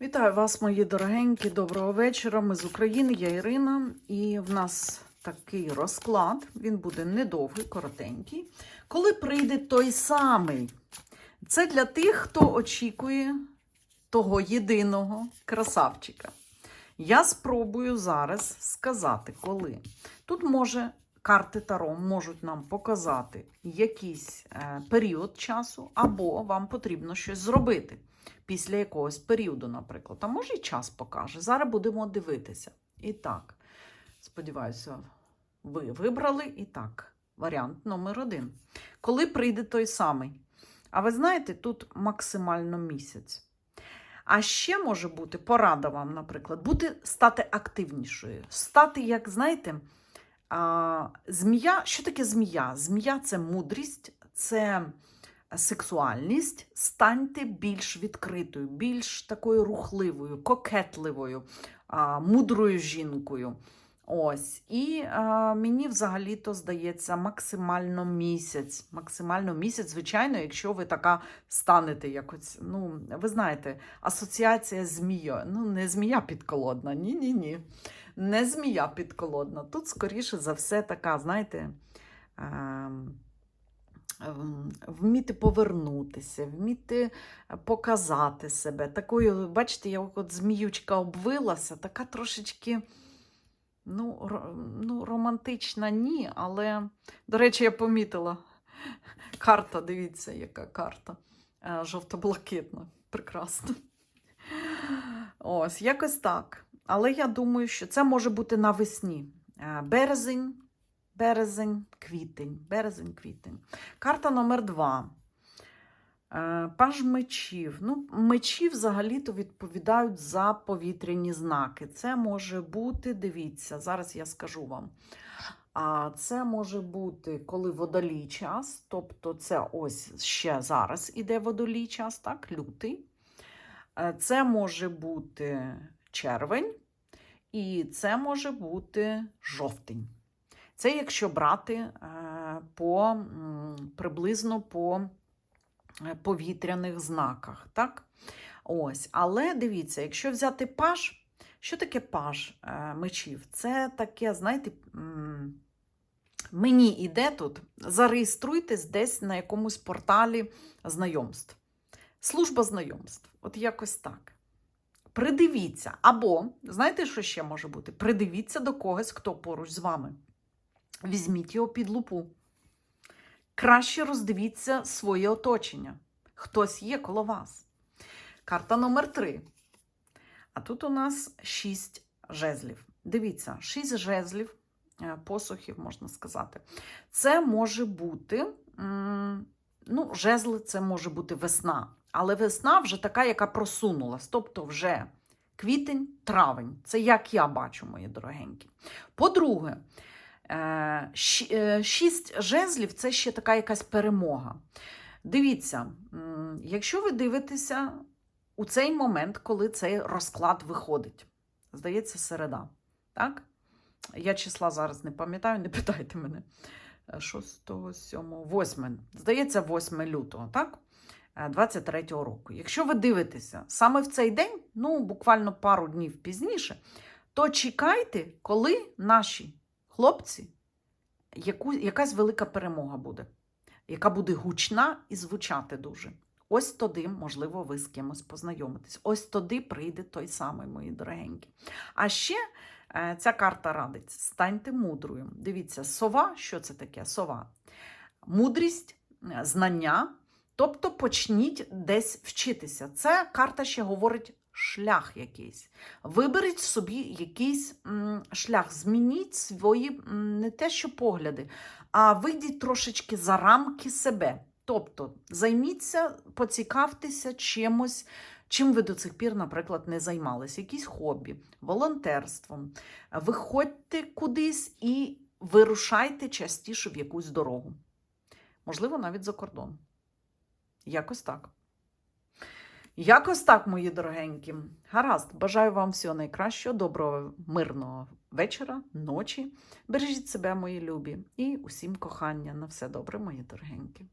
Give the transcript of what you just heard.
Вітаю вас, мої дорогенькі. Доброго вечора. Ми з України, я Ірина, і в нас такий розклад. Він буде недовгий, коротенький. Коли прийде той самий, це для тих, хто очікує того єдиного красавчика. Я спробую зараз сказати, коли. Тут може карти Таро можуть нам показати якийсь е, період часу, або вам потрібно щось зробити після якогось періоду, наприклад. А може і час покаже. Зараз будемо дивитися. І так, сподіваюся, ви вибрали і так. Варіант номер один. Коли прийде той самий? А ви знаєте, тут максимально місяць. А ще може бути порада вам, наприклад, бути стати активнішою. Стати, як знаєте, змія. Що таке змія? Змія це мудрість, це сексуальність. Станьте більш відкритою, більш такою рухливою, кокетливою, мудрою жінкою. Ось. І а, мені взагалі-то здається максимально місяць. Максимально місяць, звичайно, якщо ви така станете якось. Ну, ви знаєте, асоціація з змією. Ну, не змія підколодна. Ні-ні ні. Не змія підколодна. Тут, скоріше за все, така, знаєте. ем, ем, Вміти повернутися, вміти показати себе. Такою, бачите, я от зміючка обвилася, така трошечки ну, ну, романтична ні, але, до речі, я помітила карта, дивіться, яка карта. Е, Жовто-блакитна. Прекрасно. Ось, якось так. Але я думаю, що це може бути навесні. Е, Березень, березень, квітень, березень, квітень. Карта номер два. Е, Паж мечів. Ну, мечі взагалі-то відповідають за повітряні знаки. Це може бути, дивіться, зараз я скажу вам. А це може бути, коли водолій час, тобто це ось ще зараз іде водолій час, так, лютий. Е, Це може бути червень, і це може бути жовтень. Це якщо брати е, по приблизно по повітряних знаках. Так? Ось. Але дивіться, якщо взяти паж, що таке паж е, мечів? Це таке, знаєте, мені іде тут, зареєструйтесь десь на якомусь порталі знайомств. Служба знайомств. От якось так. Придивіться. Або, знаєте, що ще може бути? Придивіться до когось, хто поруч з вами. Візьміть його під лупу. Краще роздивіться своє оточення. Хтось є коло вас. Карта номер три. А тут у нас шість жезлів. Дивіться, шість жезлів, е, посухів, можна сказати. Це може бути, ну, жезли це може бути весна. Але весна вже така, яка просунулась. Тобто вже квітень, травень. Це як я бачу, мої дорогенькі. По-друге, шість жезлів це ще така якась перемога. Дивіться, якщо ви дивитеся у цей момент, коли цей розклад виходить, здається, середа. Так? Я числа зараз не пам'ятаю, не питайте мене. 6, 7, 8. Здається, 8 лютого, так? Е, 23-го року. Якщо ви дивитеся саме в цей день, ну буквально пару днів пізніше, то чекайте, коли наші хлопці, яку, якась велика перемога буде, яка буде гучна і звучати дуже. Ось тоді, можливо, ви з кимось познайомитесь. Ось тоді прийде той самий, мої дорогенькі. А ще е, ця карта радить: станьте мудрою. Дивіться, сова, що це таке? Сова. Мудрість, е, знання. Тобто почніть десь вчитися. Це карта ще говорить шлях якийсь. Виберіть собі якийсь шлях, змініть свої не те, що погляди, а вийдіть трошечки за рамки себе. Тобто займіться, поцікавтеся чимось, чим ви до цих пір, наприклад, не займалися. Якісь хобі, волонтерством. Виходьте кудись і вирушайте частіше в якусь дорогу. Можливо, навіть за кордон. Якось так. Якось так, мої дорогенькі. Гаразд, бажаю вам всього найкращого, доброго, мирного вечора, ночі. Бережіть себе, мої любі, і усім кохання. На все добре, мої дорогенькі.